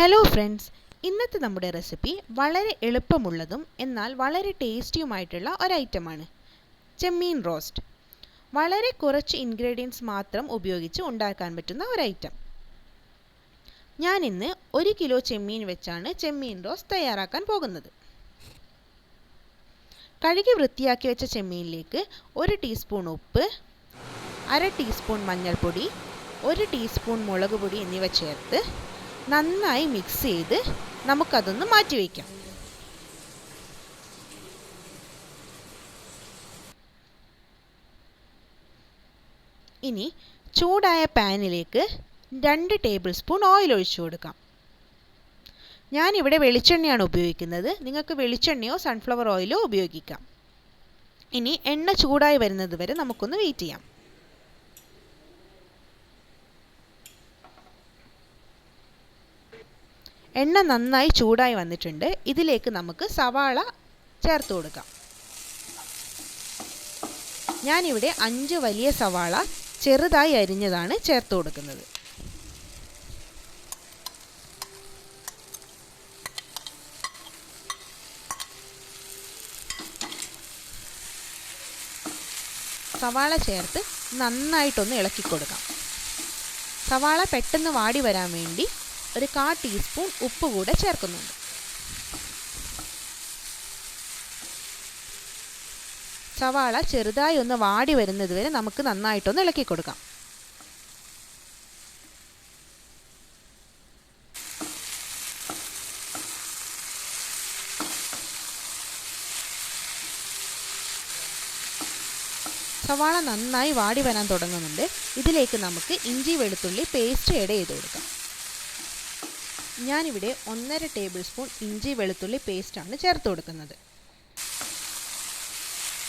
Hello friends ഇന്നത്തെ നമ്മുടെ recipe വളരെ എളുപ്പമുള്ളതും എന്നാൽ വളരെ ടേസ്റ്റിയുമായിട്ടുള്ള ഒരു ഐറ്റമാണ് ചെമ്മീൻ റോസ്റ്റ് വളരെ കുറച്ച് ഇൻഗ്രീഡിയൻസ് മാത്രം ഉപയോഗിച്ച് ഉണ്ടാക്കാൻ പറ്റുന്ന ഒരു ഐറ്റം ഞാൻ ഇന്ന് ഒരു കിലോ ചെമ്മീൻ വെച്ചാണ് ചെമ്മീൻ റോസ്റ്റ് തയ്യാറാക്കാൻ പോകുന്നത്. കഴുകി വൃത്തിയാക്കി വെച്ച ചെമ്മീനിലേക്ക് ഒരു ടീസ്പൂൺ ഉപ്പ് അര ടീസ്പൂൺ മഞ്ഞൾപ്പൊടി ഒരു ടീസ്പൂൺ മുളക് പൊടി എന്നിവ ചേർത്ത് നന്നായി മിക്സ് ചെയ്ത് നമുക്കതൊന്ന് മാറ്റി വയ്ക്കാം. ഇനി ചൂടായ പാനിലേക്ക് രണ്ട് ടേബിൾ സ്പൂൺ ഓയിൽ ഒഴിച്ചു കൊടുക്കാം. ഞാനിവിടെ വെളിച്ചെണ്ണയാണ് ഉപയോഗിക്കുന്നത്. നിങ്ങൾക്ക് വെളിച്ചെണ്ണയോ സൺഫ്ലവർ ഓയിലോ ഉപയോഗിക്കാം. ഇനി എണ്ണ ചൂടായി വരുന്നത് വരെ നമുക്കൊന്ന് വെയിറ്റ് ചെയ്യാം. എണ്ണ നന്നായി ചൂടായി വന്നിട്ടുണ്ട്. ഇതിലേക്ക് നമുക്ക് സവാള ചേർത്ത് കൊടുക്കാം. ഞാനിവിടെ അഞ്ച് വലിയ സവാള ചെറുതായി അരിഞ്ഞതാണ് ചേർത്ത് കൊടുക്കുന്നത്. സവാള ചേർത്ത് നന്നായിട്ടൊന്ന് ഇളക്കി കൊടുക്കാം. സവാള പെട്ടെന്ന് വാടി വരാൻ വേണ്ടി ഒരു കാ ടീസ്പൂൺ ഉപ്പ് കൂടെ ചേർക്കുന്നുണ്ട്. സവാള ചെറുതായി ഒന്ന് വാടി വരുന്നത് വരെ നമുക്ക് നന്നായിട്ടൊന്ന് ഇളക്കി കൊടുക്കാം. സവാള നന്നായി വാടി വരാൻ തുടങ്ങുന്നുണ്ട്. ഇതിലേക്ക് നമുക്ക് ഇഞ്ചി വെളുത്തുള്ളി പേസ്റ്റ് ആഡ് ചെയ്ത് കൊടുക്കാം. ഞാനിവിടെ ഒന്നര ടേബിൾ സ്പൂൺ ഇഞ്ചി വെളുത്തുള്ളി പേസ്റ്റാണ് ചേർത്ത് കൊടുക്കുന്നത്.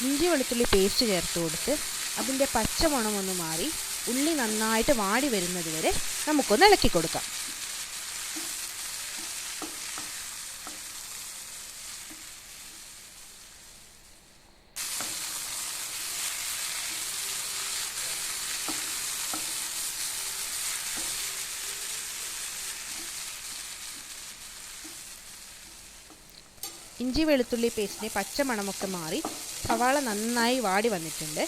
ഇഞ്ചി വെളുത്തുള്ളി പേസ്റ്റ് ചേർത്ത് കൊടുത്ത് അതിന്റെ പച്ചമണമൊന്ന് മാറി ഉള്ളി നന്നായിട്ട് വാടി വരുന്നത് വരെ നമുക്കൊന്ന് ഇളക്കി കൊടുക്കാം. ഇഞ്ചി വെളുത്തുള്ളി പേസ്റ്റിന്റെ പച്ചമണമൊക്കെ മാറി സവാള നന്നായി വാടി വന്നിട്ടുണ്ട്.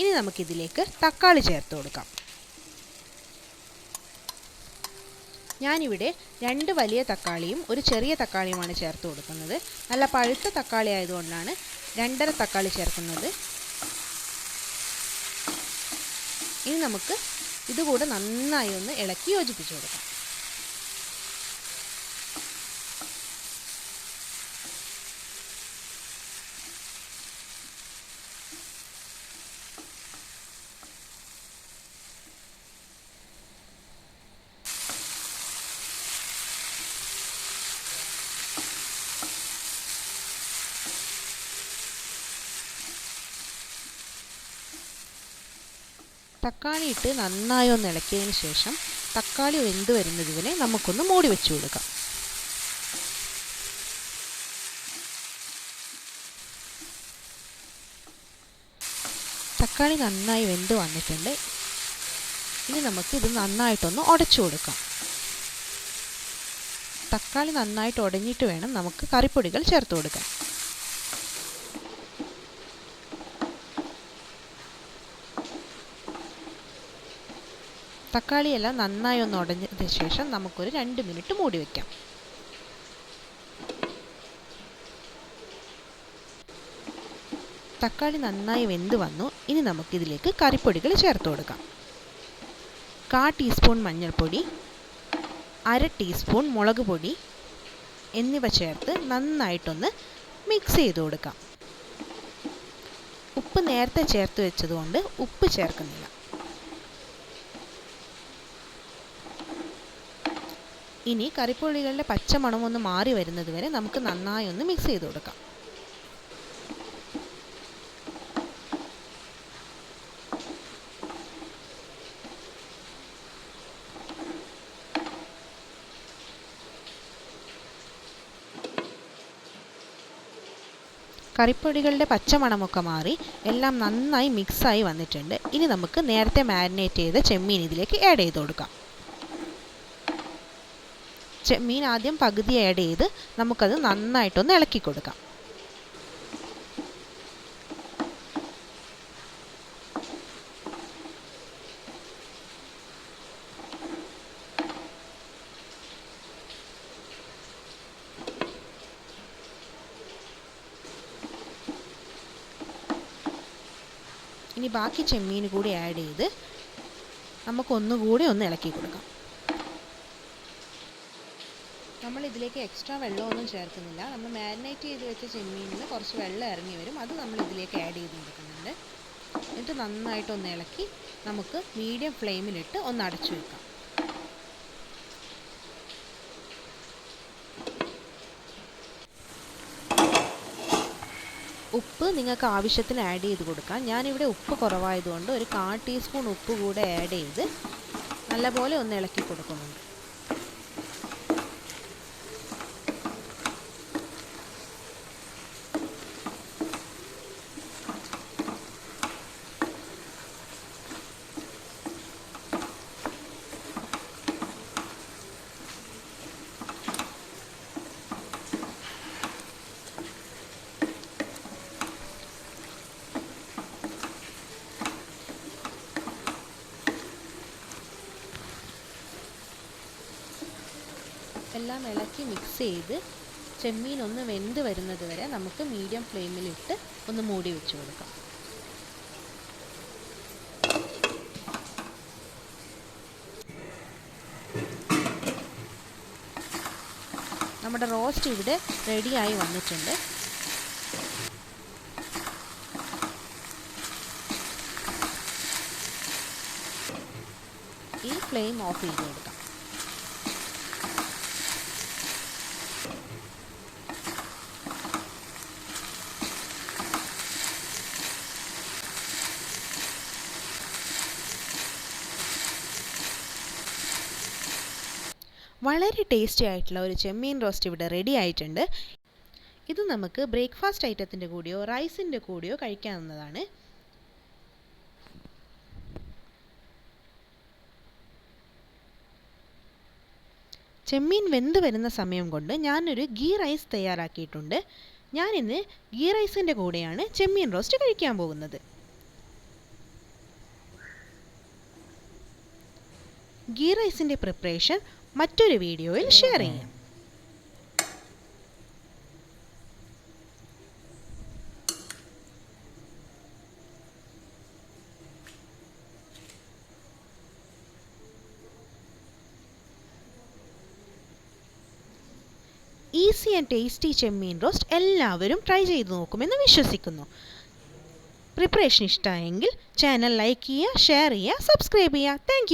ഇനി നമുക്കിതിലേക്ക് തക്കാളി ചേർത്ത് കൊടുക്കാം. ഞാനിവിടെ രണ്ട് വലിയ തക്കാളിയും ഒരു ചെറിയ തക്കാളിയുമാണ് ചേർത്ത് കൊടുക്കുന്നത്. നല്ല പഴുത്ത തക്കാളി ആയതുകൊണ്ടാണ് രണ്ടര തക്കാളി ചേർക്കുന്നത്. ഇനി നമുക്ക് ഇതുകൂടെ നന്നായി ഒന്ന് ഇളക്കി യോജിപ്പിച്ച് കൊടുക്കാം. തക്കാളി ഇട്ട് നന്നായി ഒന്ന് ഇളക്കിയതിന് ശേഷം തക്കാളി വെന്ത് വരുന്നത് വരെ നമുക്കൊന്ന് മൂടി വെച്ച് കൊടുക്കാം. തക്കാളി നന്നായി വെന്ത് വന്നിട്ടുണ്ട്. ഇനി നമുക്ക് ഇത് നന്നായിട്ടൊന്ന് ഉടച്ചു കൊടുക്കാം. തക്കാളി നന്നായിട്ട് ഉടഞ്ഞിട്ട് വേണം നമുക്ക് കറിപ്പൊടികൾ ചേർത്ത് കൊടുക്കാൻ. തക്കാളിയെല്ലാം നന്നായി ഒന്ന് ഉടഞ്ഞതിന് ശേഷം നമുക്കൊരു രണ്ട് മിനിറ്റ് മൂടി വയ്ക്കാം തക്കാളി നന്നായി വെന്ത് വന്നു. ഇനി നമുക്കിതിലേക്ക് കറിപ്പൊടികൾ ചേർത്ത് കൊടുക്കാം. കാ ടീസ്പൂൺ മഞ്ഞൾപ്പൊടി അര ടീസ്പൂൺ മുളക് പൊടി എന്നിവ ചേർത്ത് നന്നായിട്ടൊന്ന് മിക്സ് ചെയ്ത് കൊടുക്കാം. ഉപ്പ് നേരത്തെ ചേർത്ത് വെച്ചതുകൊണ്ട് ഉപ്പ് ചേർക്കുന്നില്ല. ഇനി കറിപ്പുള്ളികളുടെ പച്ചമണം ഒന്ന് മാറി വരുന്നത് വരെ നമുക്ക് നന്നായി ഒന്ന് മിക്സ് ചെയ്ത് കൊടുക്കാം. കറിപ്പൊടികളുടെ പച്ചമണമൊക്കെ മാറി എല്ലാം നന്നായി മിക്സായി വന്നിട്ടുണ്ട്. ഇനി നമുക്ക് നേരത്തെ മാരിനേറ്റ് ചെയ്ത ചെമ്മീൻ ഇതിലേക്ക് ആഡ് ചെയ്ത് കൊടുക്കാം. ചെമ്മീൻ ആദ്യം പകുതി ആഡ് ചെയ്ത് നമുക്കത് നന്നായിട്ടൊന്ന് ഇളക്കി കൊടുക്കാം. ഇനി ബാക്കി ചെമ്മീൻ കൂടി ആഡ് ചെയ്ത് നമുക്കൊന്നുകൂടി ഒന്ന് ഇളക്കി കൊടുക്കാം. നമ്മൾ ഇതിലേക്ക് എക്സ്ട്രാ വെള്ളമൊന്നും ചേർക്കുന്നില്ല. നമ്മൾ മാരിനേറ്റ് ചെയ്ത് വെച്ച ചെമ്മീനിൽ കുറച്ച് വെള്ളം ഇറങ്ങി വരും. അത് നമ്മൾ ഇതിലേക്ക് ആഡ് ചെയ്ത് കൊടുക്കുന്നുണ്ട് എന്നിട്ട് നന്നായിട്ടൊന്ന് ഇളക്കി നമുക്ക് മീഡിയം ഫ്ലെയിമിലിട്ട് ഒന്ന് അടച്ചു വെക്കാം. ഉപ്പ് നിങ്ങൾക്ക് ആവശ്യത്തിന് ആഡ് ചെയ്ത് കൊടുക്കാം. ഞാനിവിടെ ഉപ്പ് കുറവായതുകൊണ്ട് ഒരു കാ ടീസ്പൂൺ ഉപ്പ് കൂടെ ആഡ് ചെയ്ത് നല്ലപോലെ ഒന്ന് ഇളക്കി കൊടുക്കുന്നുണ്ട്. എല്ലാം ഇളക്കി മിക്സ് ചെയ്ത് ചെമ്മീൻ ഒന്ന് വെന്ത് വരുന്നത് വരെ നമുക്ക് മീഡിയം ഫ്ലെയിമിലിട്ട് ഒന്ന് മൂടി വെച്ച് കൊടുക്കാം. നമ്മുടെ റോസ്റ്റ് ഇവിടെ റെഡിയായി വന്നിട്ടുണ്ട്. ഈ ഫ്ലെയിം ഓഫ് ചെയ്ത് കൊടുക്കാം. വളരെ ടേസ്റ്റി ആയിട്ടുള്ള ഒരു ചെമ്മീൻ റോസ്റ്റ് ഇവിടെ റെഡി ആയിട്ടുണ്ട്. ഇത് നമുക്ക് ബ്രേക്ക്ഫാസ്റ്റ് ഐറ്റത്തിന്റെ കൂടെയോ റൈസിന്റെ കൂടെയോ കഴിക്കാവുന്നതാണ്. ചെമ്മീൻ വെന്ത് വരുന്ന സമയം കൊണ്ട് ഞാനൊരു ഗീ റൈസ് തയ്യാറാക്കിയിട്ടുണ്ട്. ഞാനിന്ന് ഗീ റൈസിന്റെ കൂടെയാണ് ചെമ്മീൻ റോസ്റ്റ് കഴിക്കാൻ പോകുന്നത്. ഗീ റൈസിന്റെ പ്രിപ്പറേഷൻ മറ്റൊരു വീഡിയോയിൽ ഷെയർ ചെയ്യാം. ഈസി ആൻഡ് ടേസ്റ്റി ചെമ്മീൻ റോസ്റ്റ് എല്ലാവരും ട്രൈ ചെയ്ത് നോക്കുമെന്ന് വിശ്വസിക്കുന്നു. പ്രിപ്പറേഷൻ ഇഷ്ടമായെങ്കിൽ ചാനൽ ലൈക്ക് ചെയ്യുക ഷെയർ ചെയ്യുക സബ്സ്ക്രൈബ് ചെയ്യുക. താങ്ക്